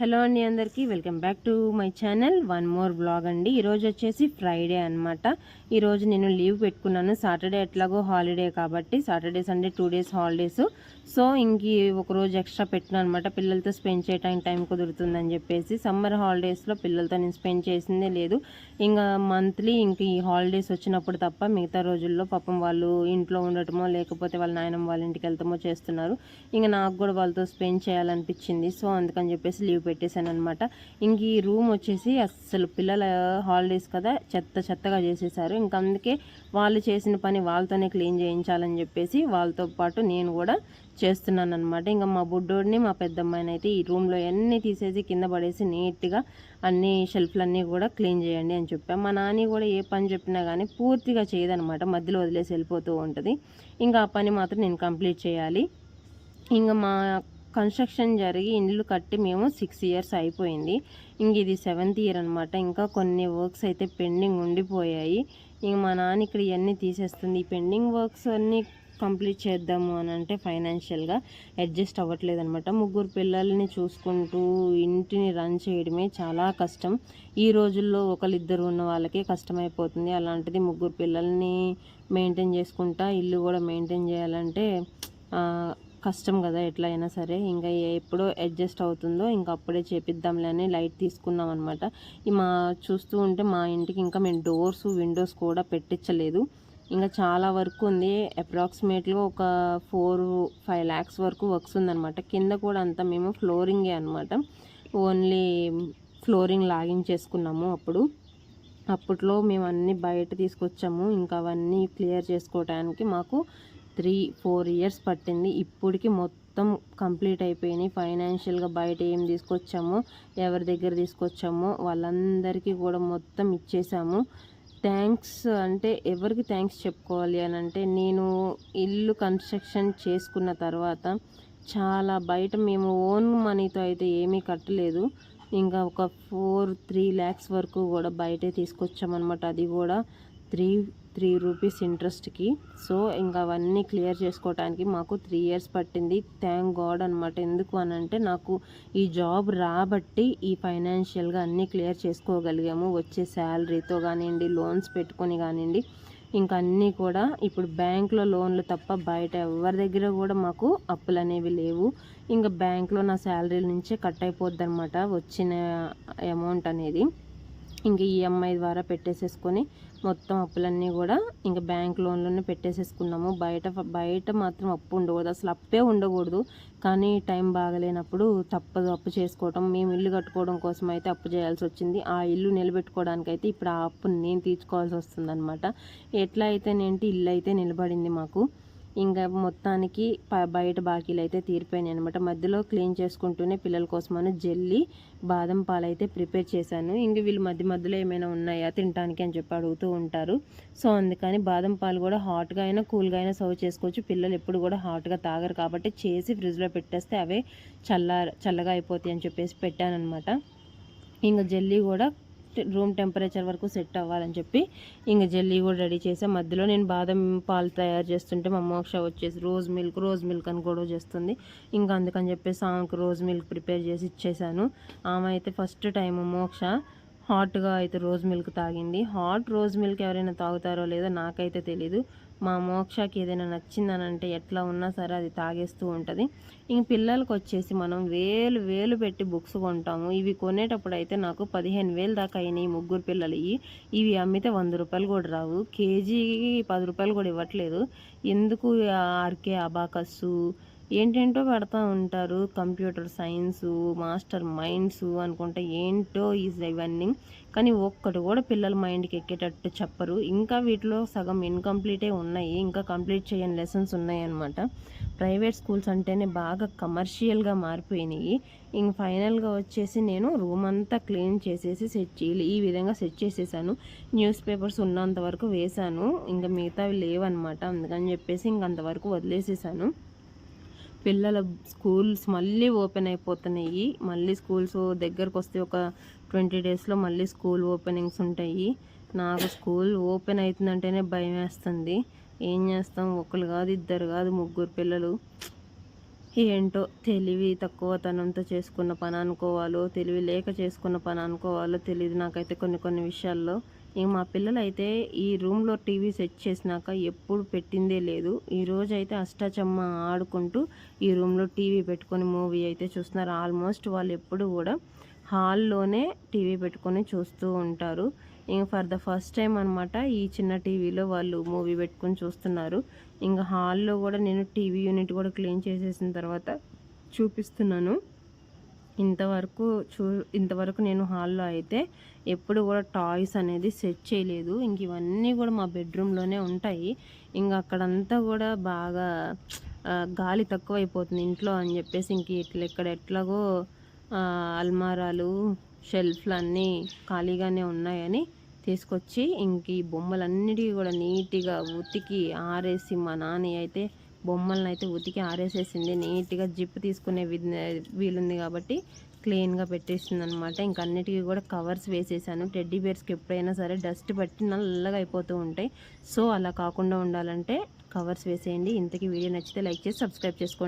Hello అండి అందరికీ welcome back to my channel. One more blog అండి. ఈరోజు వచ్చేసి ఫ్రైడే అనమాట ఈరోజు నేను లీవ్ పెట్టుకున్నాను. సాటర్డే ఎట్లాగో హాలిడే కాబట్టి Saturday Sunday two days holidays. So ఇంక ఒక రోజు ఎక్స్ట్రా పెట్టినా అనమాట పిల్లలతో స్పెండ్ చేయడానికి టైం కుదురుతుందని చెప్పేసి సమ్మర్ హాలిడేస్లో పిల్లలతో నేను స్పెండ్ చేసిందే లేదు. ఇంకా మంత్లీ ఇంక ఈ హాలిడేస్ వచ్చినప్పుడు తప్ప మిగతా రోజుల్లో పాపం వాళ్ళు ఇంట్లో ఉండటమో లేకపోతే వాళ్ళ నాయనమ్మ వాళ్ళ ఇంటికి వెళ్తామో చేస్తున్నారు. ఇంకా నాకు కూడా వాళ్ళతో స్పెండ్ చేయాలనిపించింది. సో అందుకని చెప్పేసి లీవ్ పెట్టేశాను అనమాట ఇంక ఈ రూమ్ వచ్చేసి అస్సలు పిల్లల హాలిడేస్ కదా చెత్త చెత్తగా చేసేసారు ఇంకా అందుకే వాళ్ళు చేసిన పని వాళ్ళతోనే క్లీన్ చేయించాలని చెప్పేసి వాళ్ళతో పాటు నేను కూడా చేస్తున్నాను అనమాట ఇంకా మా బుడ్డోడిని మా పెద్దమ్మాయిని అయితే ఈ రూమ్లో అన్నీ తీసేసి కింద పడేసి నీట్గా అన్ని షెల్ఫ్లన్నీ కూడా క్లీన్ చేయండి అని చెప్పాను మా నాని కూడా ఏ పని చెప్పినా కానీ పూర్తిగా చేయదనమాట మధ్యలో వదిలేసి వెళ్ళిపోతూ ఉంటుంది. ఇంకా ఆ పని మాత్రం నేను కంప్లీట్ చేయాలి. ఇంకా మా కన్స్ట్రక్షన్ జరిగి ఇండ్లు కట్టి మేము సిక్స్ ఇయర్స్ అయిపోయింది. ఇంక ఇది సెవెంత్ ఇయర్ అనమాట ఇంకా కొన్ని వర్క్స్ అయితే పెండింగ్ ఉండిపోయాయి. ఇంక మా నాన్న ఇక్కడ ఇవన్నీ తీసేస్తుంది. ఈ పెండింగ్ వర్క్స్ అన్నీ కంప్లీట్ చేద్దాము అని అంటే ఫైనాన్షియల్గా అడ్జస్ట్ అవ్వట్లేదు అనమాట ముగ్గురు పిల్లల్ని చూసుకుంటూ ఇంటిని రన్ చేయడమే చాలా కష్టం. ఈ రోజుల్లో ఒకరిద్దరు ఉన్న వాళ్ళకే కష్టమైపోతుంది. అలాంటిది ముగ్గురు పిల్లల్ని మెయింటైన్ చేసుకుంటా ఇల్లు కూడా మెయింటైన్ చేయాలంటే కష్టం కదా ఎట్లా అయినా సరే. ఇంకా ఎప్పుడో అడ్జస్ట్ అవుతుందో ఇంకా అప్పుడే చేపిద్దాంలే అని లైట్ తీసుకున్నాం అనమాట మా చూస్తూ ఉంటే మా ఇంటికి ఇంకా మేము డోర్స్ విండోస్ కూడా పెట్టించలేదు. ఇంకా చాలా వర్క్ ఉంది. అప్రాక్సిమేట్గా ఒక ఫోర్ ఫైవ్ ల్యాక్స్ వరకు వర్క్స్ ఉందనమాట కింద కూడా అంతా మేము ఫ్లోరింగే అనమాట ఓన్లీ ఫ్లోరింగ్ లాగించేసుకున్నాము అప్పుడు. అప్పట్లో మేము అన్నీ బయట తీసుకొచ్చాము. ఇంకా అవన్నీ క్లియర్ చేసుకోవటానికి మాకు త్రీ ఫోర్ ఇయర్స్ పట్టింది. ఇప్పటికి మొత్తం కంప్లీట్ అయిపోయినాయి. ఫైనాన్షియల్గా బయట ఏం తీసుకొచ్చామో? ఎవరి దగ్గర తీసుకొచ్చామో వాళ్ళందరికీ కూడా మొత్తం ఇచ్చేసాము. థ్యాంక్స్ అంటే ఎవరికి థ్యాంక్స్ చెప్పుకోవాలి అని అంటే నేను ఇల్లు కన్స్ట్రక్షన్ చేసుకున్న తర్వాత చాలా బయట మేము ఓన్ మనీతో అయితే ఏమీ కట్టలేదు. ఇంకా ఒక ఫోర్ త్రీ ల్యాక్స్ వరకు కూడా బయటే తీసుకొచ్చామన్నమాట. అది కూడా త్రీ త్రీ రూపీస్ ఇంట్రెస్ట్కి. సో ఇంకా అవన్నీ క్లియర్ చేసుకోవడానికి మాకు త్రీ ఇయర్స్ పట్టింది. థ్యాంక్ గాడ్ అనమాట ఎందుకు అని అంటే నాకు ఈ జాబ్ రాబట్టి ఈ ఫైనాన్షియల్గా అన్నీ క్లియర్ చేసుకోగలిగాము. వచ్చే శాలరీతో కానివ్వండి లోన్స్ పెట్టుకొని కానివ్వండి ఇంకా అన్నీ కూడా ఇప్పుడు బ్యాంక్లో లోన్లు తప్ప బయట ఎవరి దగ్గర కూడా మాకు అప్పులు అనేవి లేవు. ఇంకా బ్యాంక్లో నా శాలరీ నుంచే కట్ అయిపోద్ది అనమాట వచ్చిన అమౌంట్ అనేది. ఇంక ఈఎంఐ ద్వారా పెట్టేసేసుకొని మొత్తం అప్పులన్నీ కూడా ఇంకా బ్యాంక్ లోన్లోనే పెట్టేసేసుకున్నాము. బయట బయట మాత్రం అప్పు ఉండకూడదు. అసలు అప్పే ఉండకూడదు. కానీ టైం బాగలేనప్పుడు తప్పదు అప్పు చేసుకోవటం. మేము ఇల్లు కట్టుకోవడం కోసం అయితే అప్పు చేయాల్సి వచ్చింది. ఆ ఇల్లు నిలబెట్టుకోవడానికి అయితే ఇప్పుడు ఆ అప్పుని నేను తీర్చుకోవాల్సి వస్తుంది అనమాట ఎట్లా అయితేనేంటి? ఇల్లు అయితే నిలబడింది మాకు. ఇంకా మొత్తానికి బయట బాకీలు అయితే తీరిపోయినాయి అనమాట మధ్యలో క్లీన్ చేసుకుంటూనే పిల్లల కోసమని జల్లి బాదం పాలు అయితే ప్రిపేర్ చేశాను. ఇంక వీళ్ళు మధ్య మధ్యలో ఏమైనా ఉన్నాయా తినడానికి అని చెప్పి అడుగుతూ ఉంటారు. సో అందుకని బాదం పాలు కూడా హాట్గా అయినా కూల్గా అయినా సర్వ్ చేసుకోవచ్చు. పిల్లలు ఎప్పుడు కూడా హాట్గా తాగరు కాబట్టి చేసి ఫ్రిడ్జ్లో పెట్టేస్తే అవే చల్ల చల్లగా అయిపోతాయి అని చెప్పేసి పెట్టానమాట ఇంకా జల్లీ కూడా రూమ్ టెంపరేచర్ వరకు సెట్ అవ్వాలని చెప్పి ఇంక జల్లీ కూడా రెడీ చేసాం. మధ్యలో నేను బాదం పాలు తయారు చేస్తుంటే మా మోక్ష వచ్చేసి రోజ్ మిల్క్ రోజ్ మిల్క్ అని గొడవ చేస్తుంది. ఇంకా అందుకని చెప్పేసి ఆమెకు రోజ్ మిల్క్ ప్రిపేర్ చేసి ఇచ్చేసాను. ఆమె అయితే ఫస్ట్ టైం మోక్ష. హాట్గా అయితే రోజ్ మిల్క్ తాగింది. హాట్ రోజ్ మిల్క్ ఎవరైనా తాగుతారో లేదో నాకైతే తెలీదు. మా మోక్షకి ఏదైనా నచ్చిందనంటే ఎట్లా ఉన్నా సరే అది తాగేస్తూ ఉంటుంది. ఇంక పిల్లలకు వచ్చేసి మనం వేలు వేలు పెట్టి బుక్స్ కొంటాము. ఇవి కొనేటప్పుడు అయితే నాకు పదిహేను వేలు దాకా అయినాయి ముగ్గురు పిల్లలు ఇవి అమ్మితే వంద రూపాయలు కూడా రావు. కేజీకి పది రూపాయలు కూడా ఇవ్వట్లేదు. ఎందుకు ఆర్కే అబాకస్సు ఏంటేంటో పెడతా ఉంటారు. కంప్యూటర్ సైన్సు మాస్టర్ మైండ్స్ అనుకుంటే ఏంటో ఈజ్ ఇవన్నీ. కానీ ఒక్కటి కూడా పిల్లల మైండ్కి ఎక్కేటట్టు చెప్పరు. ఇంకా వీటిలో సగం ఇన్కంప్లీటే ఉన్నాయి. ఇంకా కంప్లీట్ చేయని లెసన్స్ ఉన్నాయన్నమాట. ప్రైవేట్ స్కూల్స్ అంటేనే బాగా కమర్షియల్గా మారిపోయినాయి. ఇంక ఫైనల్గా వచ్చేసి నేను రూమ్ అంతా క్లీన్ చేసేసి సెట్ చేయాలి. ఈ విధంగా సెట్ చేసేసాను. న్యూస్ పేపర్స్ ఉన్నంత వరకు వేశాను ఇంకా మిగతావి లేవన్నమాట. అందుకని చెప్పేసి ఇంకంతవరకు వదిలేసేసాను. పిల్లల స్కూల్స్ మళ్ళీ ఓపెన్ అయిపోతున్నాయి. మళ్ళీ స్కూల్స్ దగ్గరకు వస్తే ఒక ట్వంటీ డేస్లో మళ్ళీ స్కూల్ ఓపెనింగ్స్ ఉంటాయి. నాకు స్కూల్ ఓపెన్ అవుతుందంటేనే భయం వేస్తుంది ఏం చేస్తాం? ఒకరు కాదు ఇద్దరు కాదు ముగ్గురు పిల్లలు. ఏంటో తెలివి తక్కువ తనంతో చేసుకున్న పని అనుకోవాలో తెలివి లేక చేసుకున్న పని అనుకోవాలో తెలియదు నాకైతే కొన్ని కొన్ని విషయాల్లో. ఇంక మా పిల్లలైతే ఈ రూమ్లో టీవీ సెట్ చేసినాక ఎప్పుడు పెట్టిందే లేదు. ఈ రోజైతే అయితే అష్టాచమ్మ ఆడుకుంటూ ఈ రూమ్లో టీవీ పెట్టుకొని మూవీ అయితే చూస్తున్నారు. ఆల్మోస్ట్ వాళ్ళు ఎప్పుడు కూడా హాల్లోనే టీవీ పెట్టుకొని చూస్తూ ఉంటారు. ఇంక ఫర్ ద ఫస్ట్ టైం అనమాట ఈ చిన్న టీవీలో వాళ్ళు మూవీ పెట్టుకొని చూస్తున్నారు. ఇంకా హాల్లో కూడా నేను టీవీ యూనిట్ కూడా క్లీన్ చేసేసిన తర్వాత చూపిస్తున్నాను. ఇంతవరకు చూ ఇంతవరకు నేను హాల్లో అయితే ఎప్పుడు కూడా టాయ్స్ అనేది సెట్ చేయలేదు. ఇంక ఇవన్నీ కూడా మా బెడ్రూమ్లోనే ఉంటాయి. ఇంకా అక్కడంతా కూడా బాగా గాలి తక్కువైపోతుంది ఇంట్లో అని చెప్పేసి ఇంక ఇట్లా ఇక్కడ ఎట్లాగో అల్మారాలు షెల్ఫ్లు అన్నీ ఖాళీగానే ఉన్నాయని తీసుకొచ్చి ఇంక ఈ బొమ్మలన్నిటికీ కూడా నీట్గా ఉతికి ఆరేసి మా నాని అయితే బొమ్మలను అయితే ఉతికి ఆరేసేసింది. నీట్గా జిప్ తీసుకునే వి- వీలుంది కాబట్టి క్లీన్గా పెట్టేసింది అనమాట ఇంక అన్నిటికీ కూడా కవర్స్ వేసేసాను. టెడ్డీ బేర్స్కి ఎప్పుడైనా సరే డస్ట్ పట్టి నల్లగా అయిపోతూ ఉంటాయి. సో అలా కాకుండా ఉండాలంటే కవర్స్ వేసేయండి. ఇంతకీ వీడియో నచ్చితే లైక్ చేసి సబ్స్క్రైబ్ చేసుకోండి.